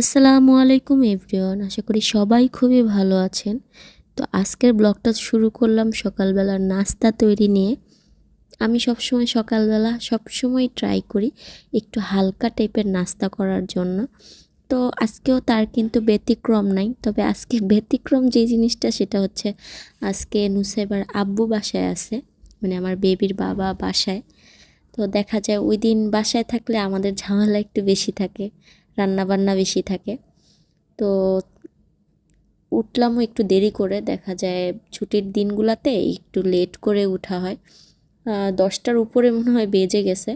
আসসালামু আলাইকুম এভরিওয়ান, আশা করি সবাই খুবই ভালো আছেন। তো আজকের ব্লগটা শুরু করলাম সকালবেলা নাস্তা তৈরি নিয়ে। আমি সবসময় সকালবেলা সবসময় ট্রাই করি একটু হালকা টাইপের নাস্তা করার জন্য। তো আজকেও তার কিন্তু ব্যতিক্রম নাই, তবে আজকে ব্যতিক্রম যে জিনিসটা সেটা হচ্ছে আজকে নুসাইবার আব্বু বাসায় আছে মানে আমার বেবির বাবা বাসায়। তো দেখা যায় ওই দিন বাসায় থাকলে আমাদের ঝামেলা একটু বেশি থাকে। রান্না বান্না বেশি থাকে। তো উঠলামও একটু দেরি করে, দেখা যায় ছুটির দিনগুলোতে একটু লেট করে উঠা হয়। দশটার উপরে মনে হয় বেজে গেছে।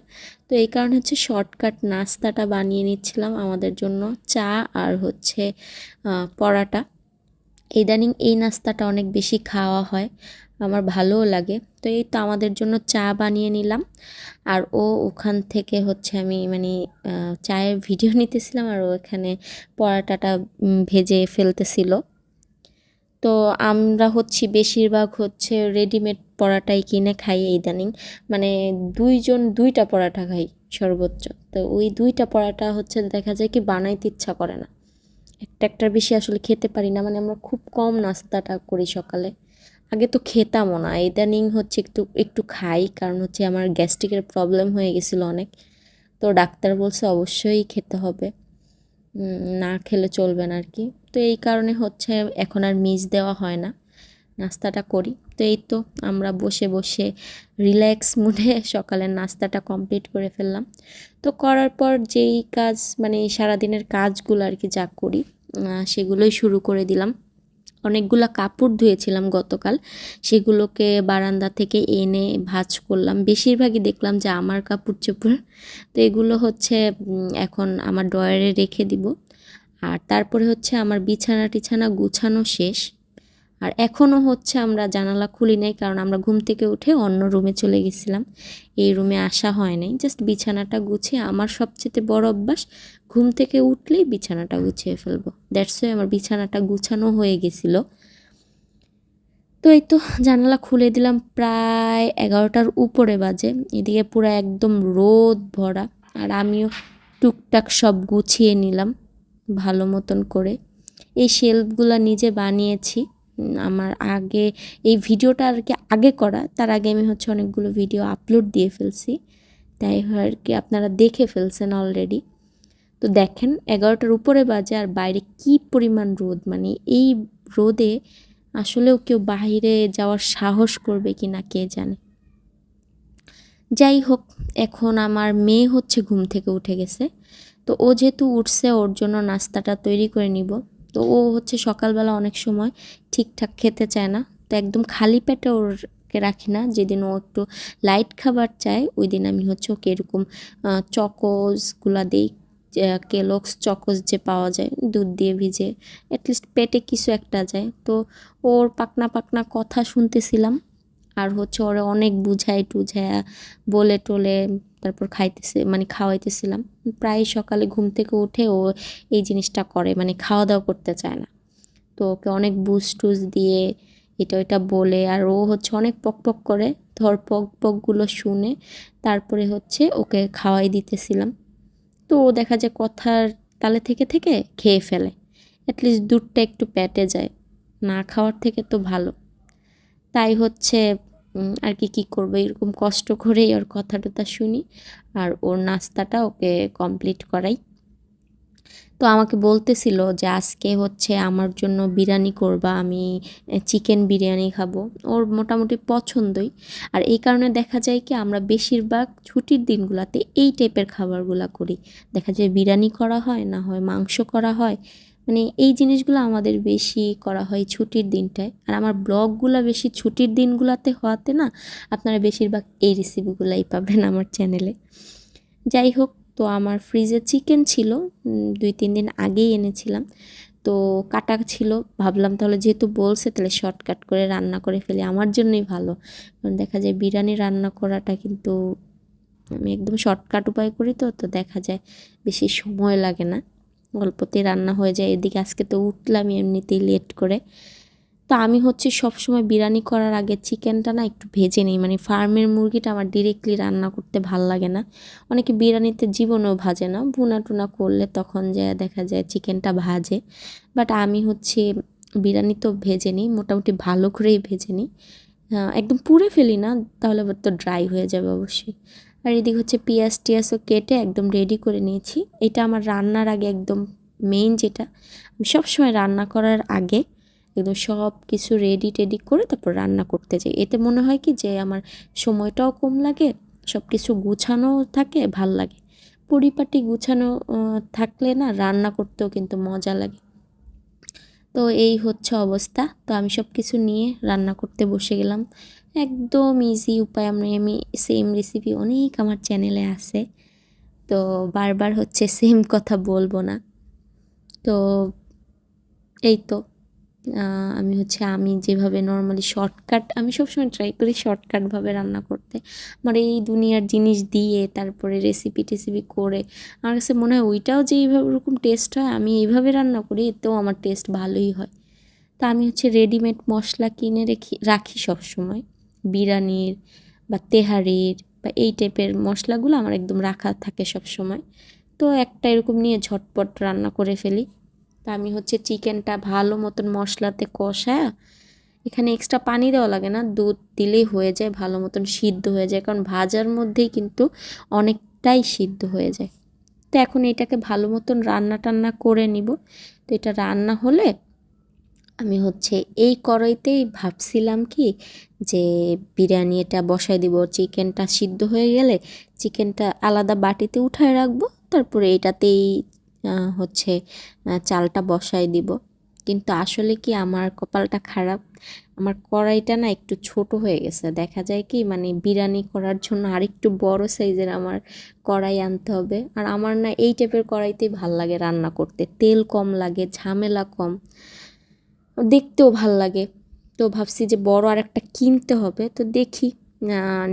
তো এই কারণে হচ্ছে শর্টকাট নাস্তাটা বানিয়ে নিচ্ছিলাম আমাদের জন্য, চা আর হচ্ছে পরাটা। ইদানিং এই নাস্তাটা অনেক বেশি খাওয়া হয়। আমার ভালোও লাগে। তো এই তো আমাদের জন্য চা বানিয়ে নিলাম। আর ও ওখান থেকে হচ্ছে আমি মানে চায়ের ভিডিও নিতেছিলাম আর ও এখানে পরাটাটা ভেজে ফেলতেছিল। তো আমরা হচ্ছি বেশিরভাগ হচ্ছে রেডিমেড পরাটাই কিনে খাই ইদানিং। মানে দুইজন দুইটা পরাটা খাই সর্বোচ্চ। তো ওই দুইটা পরাটা হচ্ছে দেখা যায় কি বানাইতে ইচ্ছা করে না। একটা একটার বেশি আসলে খেতে পারি না। মানে আমরা খুব কম নাস্তাটা করি সকালে। আগে তো খেতামও না। ইদানিং হচ্ছে একটু একটু খাই, কারণ হচ্ছে আমার গ্যাস্ট্রিকের প্রবলেম হয়ে গেছিল অনেক। তো ডাক্তার বলছে অবশ্যই খেতে হবে। না খেলে চলবে না আর কি তো এই কারণে হচ্ছে এখন আর মিস দেওয়া হয় না। নাস্তাটা করি। তো এই তো আমরা বসে বসে রিল্যাক্স মুডে সকালের নাস্তাটা কমপ্লিট করে ফেললাম। তো করার পর যেই কাজ মানে সারাদিনের কাজগুলো আর কি যা করি সেগুলোই শুরু করে দিলাম। অনেকগুলো কাপড় ধুয়েছিলাম গতকাল। সেগুলোকে বারান্দা থেকে এনে ভাজ করলাম। বেশিরভাগই দেখলাম যে আমার কাপড় চোপড় তো এগুলো হচ্ছে এখন আমার ড্রয়ারে রেখে দিব। আর তারপরে হচ্ছে আমার বিছানা টিছানা গুছানো শেষ। আর এখনও হচ্ছে আমরা জানালা খুলি নাই, কারণ আমরা ঘুম থেকে উঠে অন্য রুমে চলে গেছিলাম। এই রুমে আসা হয় নাই। জাস্ট বিছানাটা গুছিয়ে আমার সবচেয়ে বড় অভ্যাস, ঘুম থেকে উঠলেই বিছানাটা গুছিয়ে ফেলব। দ্যাটস ওয়ে আমার বিছানাটা গুছানো হয়ে গেছিল। তো এই তো জানালা খুলে দিলাম প্রায় এগারোটার উপরে বাজে। এদিকে পুরো একদম রোদ ভরা। আর আমিও টুকটাক সব গুছিয়ে নিলাম ভালো মতন করে। এই শেলফগুলো নিজে বানিয়েছি। আমার আগে এই ভিডিওটা আর কি আগে করা, তার আগে আমি হচ্ছে অনেকগুলো ভিডিও আপলোড দিয়ে ফেলছি। তাই আর কি আপনারা দেখে ফেলছেন অলরেডি তো দেখেন, এগারোটার উপরে বাজে আর বাইরে কি পরিমাণ রোদ মানে এই রোদে আসলেও কেউ বাইরে যাওয়ার সাহস করবে কি না কে জানে। যাই হোক, এখন আমার মেয়ে হচ্ছে ঘুম থেকে উঠে গেছে। তো ও যেহেতু উঠছে, ওর জন্য নাস্তাটা তৈরি করে নিব। তো ও হচ্ছে সকালবেলা অনেক সময় ঠিকঠাক খেতে চায় না। তো একদম খালি পেটে ওরকে রাখি না। যেদিন ও একটু লাইট খাবার চায় ওই দিন আমি হচ্ছে ওকে এরকম চকোজগুলা দিই কেলক্স চকোস যে পাওয়া যায়, দুধ দিয়ে ভিজে অ্যাটলিস্ট পেটে কিছু একটা যায়। তো ওর পাকনা পাকনা কথা শুনতেছিলাম, আর হচ্ছে ওরা অনেক বুঝায় টুঝায়া বলে টোলে তারপর খাইতেছে মানে খাওয়াইতেছিলাম। প্রায় সকালে ঘুম থেকে উঠে ও এই জিনিসটা করে মানে খাওয়া দাওয়া করতে চায় না। তো ওকে অনেক বুস টুস দিয়ে এটা ওইটা বলে, আর ও হচ্ছে অনেক পক পক করে, ধর পক পকগুলো শুনে তারপরে হচ্ছে ওকে খাওয়াই দিতেছিলাম। তো ও দেখা যায় কথার তালে থেকে থেকে খেয়ে ফেলে। অ্যাটলিস্ট দুধটা একটু পেটে যায়। না খাওয়ার থেকে তো ভালো। তাই হচ্ছে আর কি কী করব? এরকম কষ্ট করেই ওর কথা টথা শুনি আর ওর নাস্তাটা ওকে কমপ্লিট করাই। তো আমাকে বলতেছিল যে, আজকে হচ্ছে আমার জন্য বিরিয়ানি করবা, আমি চিকেন বিরিয়ানি খাব। ওর মোটামুটি পছন্দই। আর এই কারণে দেখা যায় কি, আমরা বেশিরভাগ ছুটির দিনগুলোতে এই টাইপের খাবারগুলো করি। দেখা যায় বিরিয়ানি করা হয়, না হয় মাংস করা হয়। মানে এই জিনিসগুলো আমাদের বেশি করা হয় ছুটির দিনটায়। আর আমার ব্লগগুলো বেশি ছুটির দিনগুলোতে হওয়াতে না, আপনারা বেশিরভাগ এই রেসিপিগুলাই পাবেন আমার চ্যানেলে যাই হোক, তো আমার ফ্রিজে চিকেন ছিল দুই, তিন দিন আগেই এনেছিলাম। তো কাটা ছিল, ভাবলাম তাহলে যেহেতু বলছে, তাহলে শর্টকাট করে রান্না করে ফেলি, আমার জন্যই ভালো। কারণ দেখা যায় বিরিয়ানি রান্না করাটা কিন্তু আমি একদম শর্টকাট উপায় করি তো তো দেখা যায় বেশি সময় লাগে না। গল্পতে রান্না হয়ে যায়, এদিকে আজকে তো উঠলাম এমনিতেই লেট করে। তো আমি হচ্ছে সবসময় বিরিয়ানি করার আগে চিকেনটা না একটু ভেজে নিই মানে ফার্মের মুরগিটা আমার ডিরেক্টলি রান্না করতে ভালো লাগে না। অনেকে বিরিয়ানিতে জীবনেও ভাজে না ভুনা টুনা করলে তখন যে দেখা যায় চিকেনটা ভাজে। বাট আমি হচ্ছে বিরিয়ানি তো ভেজে নিই, মোটামুটি ভালো করেই ভেজে নিই। একদম পুড়ে ফেলি না, তাহলে তো ড্রাই হয়ে যাবে অবশ্যই। আর এদিক হচ্ছে পেঁয়াজ টিয়াজও কেটে একদম রেডি করে নিয়েছি। এটা আমার রান্নার আগে একদম মেইন যেটা। আমি সবসময় রান্না করার আগে একদম সব কিছু রেডি টেডি করে তারপর রান্না করতে যাই। এতে মনে হয় কি যে আমার সময়টাও কম লাগে সব কিছু গুছানো থাকে, ভালো লাগে। পরিপাটি গুছানো থাকলে না রান্না করতেও কিন্তু মজা লাগে। তো এই হচ্ছে অবস্থা। তো আমি সব কিছু নিয়ে রান্না করতে বসে গেলাম। একদম ইজি উপায়। আমি আমি সেম রেসিপি অনেক আমার চ্যানেলে আছে। তো বারবার হচ্ছে সেম কথা বলব না। তো এই তো। আমি হচ্ছে, আমি যেভাবে নর্মালি শর্টকাট আমি সবসময় ট্রাই করি শর্টকাটভাবে রান্না করতে। আমার এই দুনিয়ার জিনিস দিয়ে তারপরে রেসিপি টেসিপি করে, আমার কাছে মনে হয় ওইটাও যে এইভাবে ওরকম টেস্ট হয়, আমি এইভাবে রান্না করি, এতেও আমার টেস্ট ভালোই হয়। তা আমি হচ্ছে রেডিমেড মশলা কিনে রেখি, রাখি সবসময়। বিরিয়ানির বা তেহারির বা এই টাইপের মশলাগুলো আমার একদম রাখা থাকে সব সময় তো একটা এরকম নিয়ে ঝটপট রান্না করে ফেলি। তা আমি হচ্ছে চিকেনটা ভালো মতন মশলাতে কষায় এখানে এক্সট্রা পানি দেওয়া লাগে না, দুধ দিলেই হয়ে যায়, ভালো মতন সিদ্ধ হয়ে যায়। কারণ ভাজার মধ্যেই কিন্তু অনেকটাই সিদ্ধ হয়ে যায়। তো এখন এটাকে ভালো মতন রান্না টান্না করে নিব। তো এটা রান্না হলে আমি হচ্ছে এই কড়াইতেই ভাবছিলাম কি যে বিরিয়ানি এটা বসাই দিব, চিকেনটা সিদ্ধ হয়ে গেলে চিকেনটা আলাদা বাটিতে উঠায় রাখব, তারপরে এটাতেই হচ্ছে চালটা বসাই দিব। কিন্তু আসলে কি আমার কপালটা খারাপ? আমার কড়াইটা না একটু ছোট হয়ে গেছে। দেখা যায় কি মানে বিরিয়ানি করার জন্য আরেকটু বড় সাইজের আমার কড়াই আনতে হবে। আর আমার না এই টাইপের কড়াইতেই ভালো লাগে রান্না করতে। তেল কম লাগে, ঝামেলা কম। দেখতেও ভালো লাগে। তো ভাবছি যে বড় আর একটা কিনতে হবে। তো দেখি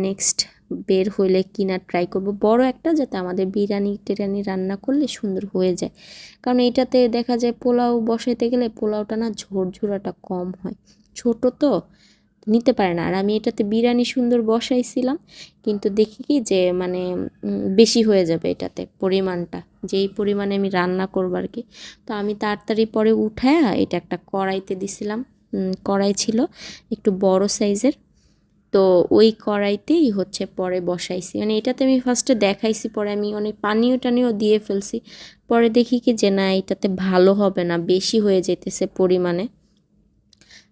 নেক্সট বের হইলে কিনার ট্রাই করব। বড় একটা যাতে আমাদের বিরিয়ানি টিরিয়ানি রান্না করলে সুন্দর হয়ে যায়। কারণ এটাতে দেখা যায় পোলাও বসাইতে গেলে পোলাওটা না ঝোরঝোরাটা কম হয়। ছোট তো নিতে পারে না। আর আমি এটাতে বিরিয়ানি সুন্দর বসাইছিলাম, কিন্তু দেখি কি যে মানে বেশি হয়ে যাবে এটাতে পরিমাণটা, যেই পরিমাণে আমি রান্না করব আর কি। তো আমি তাড়াতাড়ি পরে উঠায় এটা একটা কড়াইতে দিছিলাম কড়াই ছিল একটু বড় সাইজের। তো ওই কড়াইতেই হচ্ছে পরে বসাইছি। মানে এটাতে আমি ফার্স্টে দেখাইছি, পরে আমি অনেক পানিও টানিও দিয়ে ফেলছি। পরে দেখি কি যে, না, এটাতে ভালো হবে না, বেশি হয়ে যেতেছে পরিমাণে।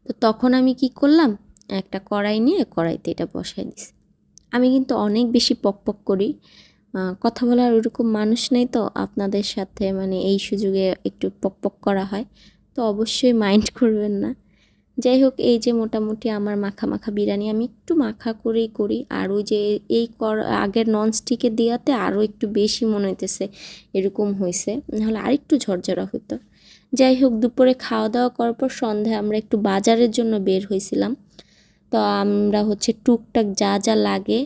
তো তখন আমি কি করলাম একটা কড়াই নিয়ে কড়াইতে এটা বসাই দিছি। আমি কিন্তু অনেক বেশি পক পক করি। কথা বলার ওরকম মানুষ নেই তো। আপনাদের সাথে মানে এই সুযোগে একটু পক পক করা হয়। তো অবশ্যই মাইন্ড করবেন না। যাই হোক, এই যে মোটামুটি আমার মাখা মাখা বিরিয়ানি আমি একটু মাখা করেই করি। আর ওই যে এই কর, আগের ননস্টিকে দেওয়াতে আরও একটু বেশি মনে হইতেছে এরকম হয়েছে নাহলে আরেকটু ঝরঝরা হতো যাই হোক, দুপুরে খাওয়া দাওয়া করার পর সন্ধ্যায় আমরা একটু বাজারের জন্য বের হয়েছিলাম তো আমরা হচ্ছে টুকটাক যা যা লাগে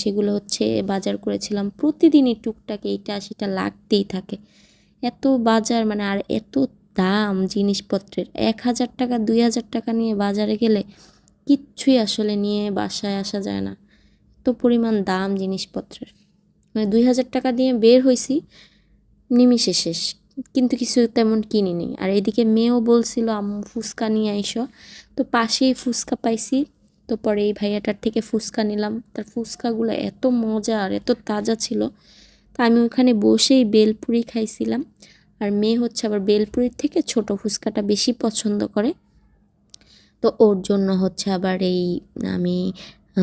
সেগুলো হচ্ছে বাজার করেছিলাম। প্রতিদিনই টুকটাক এইটা সেটা লাগতেই থাকে। এত বাজার মানে আর এত দাম জিনিসপত্রের। এক হাজার টাকা, দুই হাজার টাকা নিয়ে বাজারে গেলে কিচ্ছুই আসলে নিয়ে বাসায় আসা যায় না। তো পরিমাণ দাম জিনিসপত্রের। মানে দুই হাজার টাকা দিয়ে বের হয়েছি নিমিষে শেষ। কিন্তু কিছু তেমন কিনিনি আর এদিকে মেয়েও বলছিল, আম্মু, ফুচকা নিয়ে আইসো। তো পাশেই ফুচকা পাইছি। তো পরে এই ভাইয়াটার থেকে ফুচকা নিলাম। তার ফুচকাগুলো এত মজা আর এত তাজা ছিল। তা আমি ওখানে বসেই বেলপুরি খাইছিলাম। আর মেয়ে হচ্ছে আবার বেলপুরির থেকে ছোট ফুচকাটা বেশি পছন্দ করে। তো ওর জন্য হচ্ছে আবার এই আমি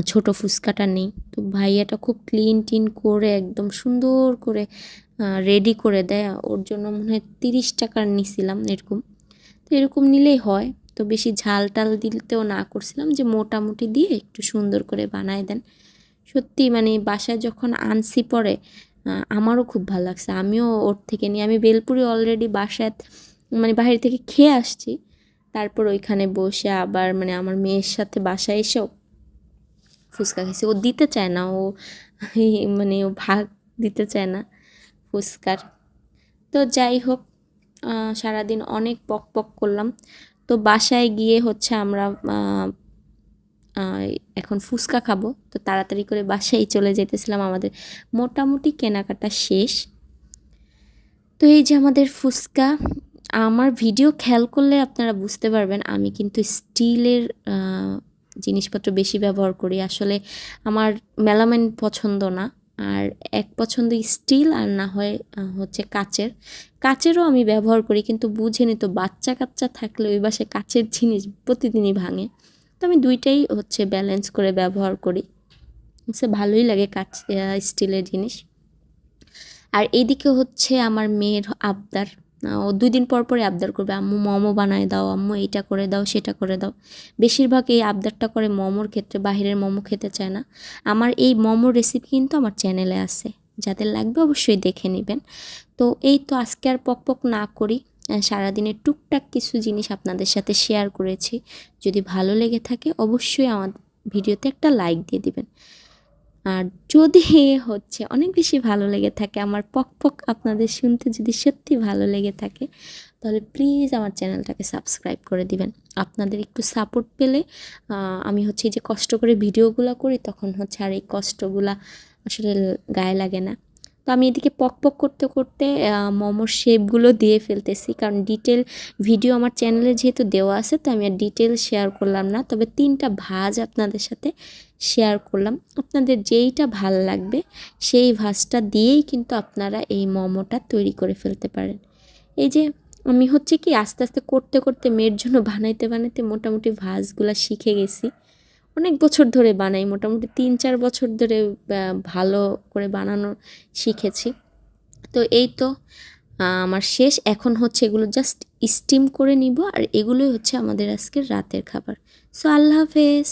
ছোট ফুচকাটা নেই। তো ভাইয়াটা খুব ক্লিন টিন করে একদম সুন্দর করে রেডি করে দেয়। ওর জন্য মনে হয় তিরিশ টাকার নিছিলাম এরকম। তো এরকম নিলেই হয়। তো বেশি ঝাল টাল দিতেও না করছিলাম যে মোটামুটি দিয়ে একটু সুন্দর করে বানায় দেন। সত্যি মানে বাসায় যখন আনসি পরে আমারও খুব ভালো লাগছে। আমিও ওর থেকে নিয়ে আমি বেলপুরি অলরেডি বাসায় মানে বাইরে থেকে খেয়ে আসছি। তারপর ওইখানে বসে আবার মানে আমার মেয়ের সাথে বাসায় এসেও ফুচকা খেয়েছি। ও দিতে চায় না, ও মানে ও ভাগ দিতে চায় না ফুচকার। তো যাই হোক সারাদিন অনেক পক পক করলাম। তো বাসায় গিয়ে হচ্ছে আমরা এখন ফুচকা খাব। তো তাড়াতাড়ি করে বাসায় চলে যেতেছিলাম আমাদের মোটামুটি কেনাকাটা শেষ। তো এই যে আমাদের ফুচকা, আমার ভিডিও খেয়াল করলে আপনারা বুঝতে পারবেন, আমি কিন্তু স্টিলের জিনিসপত্র বেশি ব্যবহার করি। আসলে আমার মেলামাইন পছন্দ না। আর এক পছন্দ স্টিল আর না হয় হচ্ছে কাচের। কাচেরও আমি ব্যবহার করি, কিন্তু বুঝে নি তো বাচ্চা কাচ্চা থাকলে ওই বাসে কাচের জিনিস প্রতিদিনই ভাঙে। তো আমি দুইটাই হচ্ছে ব্যালেন্স করে ব্যবহার করি। সে ভালোই লাগে কাচ স্টিলের জিনিস। আর এইদিকে হচ্ছে আমার মেয়ের আবদার। ও দুই দিন পর পরে আবদার করবে, আম্মু, মোমো বানায় দাও, আম্মু, এইটা করে দাও, সেটা করে দাও। বেশিরভাগ এই আবদারটা করে মোমোর ক্ষেত্রে, বাহিরের মোমো খেতে চায় না। আমার এই মোমোর রেসিপি কিন্তু আমার চ্যানেলে আছে, যাদের লাগবে অবশ্যই দেখে নেবেন। তো এই তো আজকে আর পক পক না করি সারাদিনের টুকটাক কিছু জিনিস আপনাদের সাথে শেয়ার করেছি। যদি ভালো লেগে থাকে, অবশ্যই আমার ভিডিওতে একটা লাইক দিয়ে দিবেন। আর যদি হচ্ছে অনেক বেশি ভালো লেগে থাকে, আমার পক পক আপনাদের শুনতে যদি সত্যি ভালো লেগে থাকে, তাহলে প্লিজ আমার চ্যানেলটাকে সাবস্ক্রাইব করে দিবেন। আপনাদের একটু সাপোর্ট পেলে আমি হচ্ছে যে কষ্ট করে ভিডিওগুলো করি, তখন হচ্ছে আর এই কষ্টগুলা আসলে গায়ে লাগে না। তো আমি এদিকে পক পক করতে করতে মোমোর শেপগুলো দিয়ে ফেলতেছি, কারণ ডিটেল ভিডিও আমার চ্যানেলে যেহেতু দেওয়া আছে, তো আমি আর ডিটেল শেয়ার করলাম না। তবে তিনটা ভাজ আপনাদের সাথে শেয়ার করলাম। আপনাদের যেইটা ভালো লাগবে, সেই ভাজটা দিয়েই কিন্তু আপনারা এই মোমোটা তৈরি করে ফেলতে পারেন। এই যে, আমি হচ্ছে কি আস্তে আস্তে করতে করতে মেয়ের জন্য বানাইতে বানাইতে মোটামুটি ভাজগুলা শিখে গেছি। অনেক বছর ধরে বানাই, মোটামুটি তিন চার বছর ধরে ভালো করে বানানো শিখেছি। তো এই তো আমার শেষ। এখন হচ্ছে এগুলো জাস্ট স্টিম করে নিব আর এগুলোই হচ্ছে আমাদের আজকের রাতের খাবার। সো আল্লাহ হাফেজ!